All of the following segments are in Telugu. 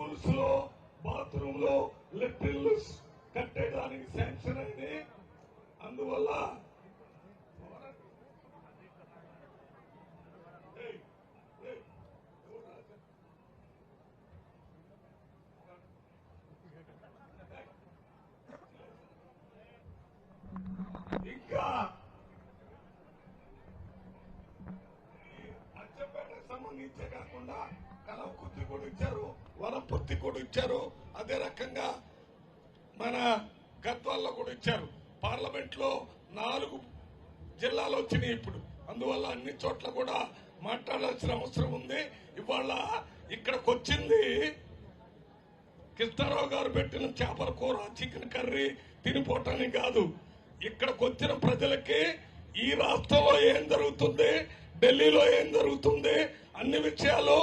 స్కూల్స్లో బాత్రూమ్లో లెట్రిన్లు కట్టేదానికి శాంక్షన్ అయింది. అందువల్ల ఇంకా ఈ సంబంధించే కాకుండా కలవకుర్తి కూడా ఇచ్చారు. కూడా ఇచ్చారు. అదే రకంగా మన గద్వాల్లో కూడా ఇచ్చారు. పార్లమెంట్లో నాలుగు జిల్లాలు వచ్చినాయి ఇప్పుడు. అందువల్ల అన్ని చోట్ల కూడా మాట్లాడాల్సిన అవసరం ఉంది. ఇవాళ ఇక్కడికి వచ్చింది కృష్ణారావు గారు పెట్టిన చేపల కూర చికెన్ కర్రీ తినిపోవటానికి కాదు. ఇక్కడికి వచ్చిన ప్రజలకి ఈ రాష్ట్రంలో ఏం జరుగుతుంది ఢిల్లీలో ఏం జరుగుతుంది అన్ని విషయాలు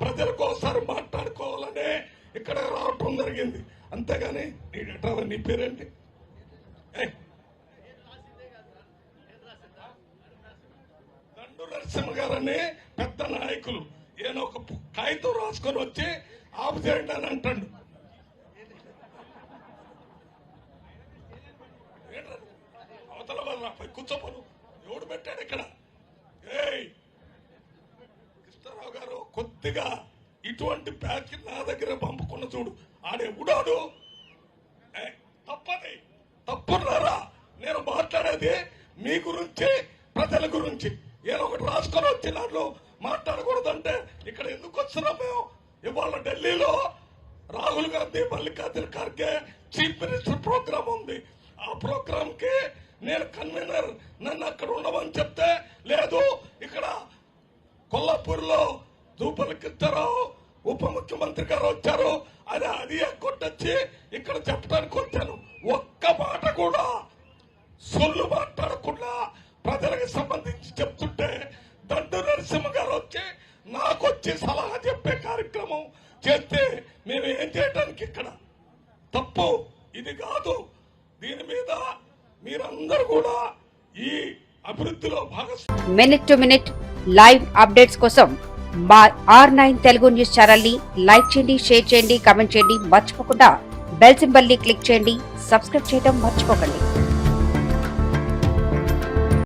ప్రజలకు ఒకసారి మాట్లాడుకోవాలనే జరిగింది. అంతేగాని నీ ఎట్లా నీ పేరేంటి? దండు నరసింహ గారని పెద్ద నాయకులు. ఈయన ఒక కాగితం రాసుకొని వచ్చి ఆపు చేయండి అని అంటాడు. అవతల వల్ల పై కూర్చోపను. ఎవడు పెట్టాడు ఇక్కడ? ఏయ్! కృష్ణారావు గారు కొద్దిగా ఇటువంటి ప్యాకెట్ నా దగ్గర పంపుకున్న చూడు. ఆడే ఉడాడు తప్పది. తప్పున్నారా? నేను మాట్లాడేది మీ గురించి ప్రజల గురించి. నేను ఒకటి రాసుకొని వచ్చి దాంట్లో మాట్లాడకూడదంటే ఇక్కడ ఎందుకు వస్తున్నాం మేము? ఇవాళ ఢిల్లీలో Rahul Gandhi Mallikarjuna Kharge chief minister program ఉంది. ఆ ప్రోగ్రామ్కి నేను కన్వీనర్. నన్ను అక్కడ ఉండమని చెప్తే ఉప ముఖ్యమంత్రి గారు వచ్చారు. అది అది కొట్టొచ్చి ఇక్కడ చెప్పడానికి వచ్చాను. ఒక్క మాట కూడా సొల్లు మాట్లాడకుండా ప్రజలకు సంబంధించి చెప్తుంటే దండు నరసింహ గారు వచ్చి నాకు వచ్చి సలహా చెప్పే కార్యక్రమం చేస్తే మేము ఏం చేయడానికి ఇక్కడ? తప్పు. ఇది కాదు. దీని మీద మీరందరూ కూడా ఈ అభివృద్ధిలో భాగస్వామి minute to minute live updates కోసం మా ఆర్ నైన్ తెలుగు న్యూస్ ఛానల్ని లైక్ చేయండి షేర్ చేయండి కామెంట్ చేయండి. మర్చిపోకుండా బెల్ సింబల్ని క్లిక్ చేయండి. సబ్స్క్రైబ్ చేయడం మర్చిపోకండి.